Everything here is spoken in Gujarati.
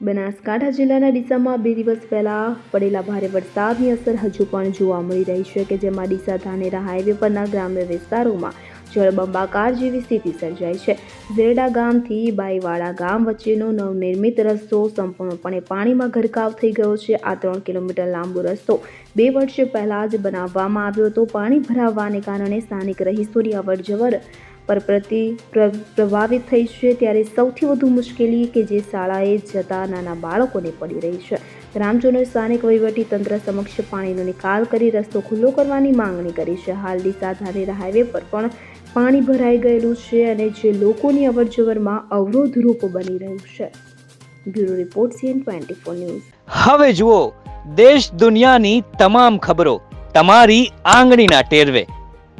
બનાસકાંઠા જિલ્લાના ડીસામાં બે દિવસ પહેલા પડેલા ભારે વરસાદની અસર હજુ પણ જોવા મળી રહી છે કે જેમાં ડીસા ધાનેરા હાઈવે પરના ગ્રામ્ય વિસ્તારોમાં જળબંબાકાર જેવી સ્થિતિ સર્જાઈ છે. ઝેરડા ગામથી બાઈવાડા ગામ વચ્ચેનો નવનિર્મિત રસ્તો સંપૂર્ણપણે પાણીમાં ગરકાવ થઈ ગયો છે. આ ત્રણ કિલોમીટર લાંબો રસ્તો બે વર્ષ પહેલાં જ બનાવવામાં આવ્યો હતો. પાણી ભરાવવાને કારણે સ્થાનિક રહીશોની અવરજવર પર પ્રતિ પ્રભાવિત થઈ છે ત્યારે સૌથી વધુ મુશ્કેલી કે જે શાળાએ જતા નાના બાળકોને પડી રહી છે. ગ્રામજનોએ સ્થાનિક તંત્ર સમક્ષ પાણીનો નિકાલ કરી રસ્તો ખુલ્લો કરવાની માંગણી કરી છે. હાલ ડીસા ધાનેરા હાઈવે પર પણ પાણી ભરાઈ ગયેલું છે અને જે લોકોની અવરજવરમાં અવરોધરૂપ બની રહ્યું છે. Bureau report CN twenty four news. હવે જુઓ, દેશ દુનિયાની તમામ ખબરો તમારી આંગળીના ટેરવે.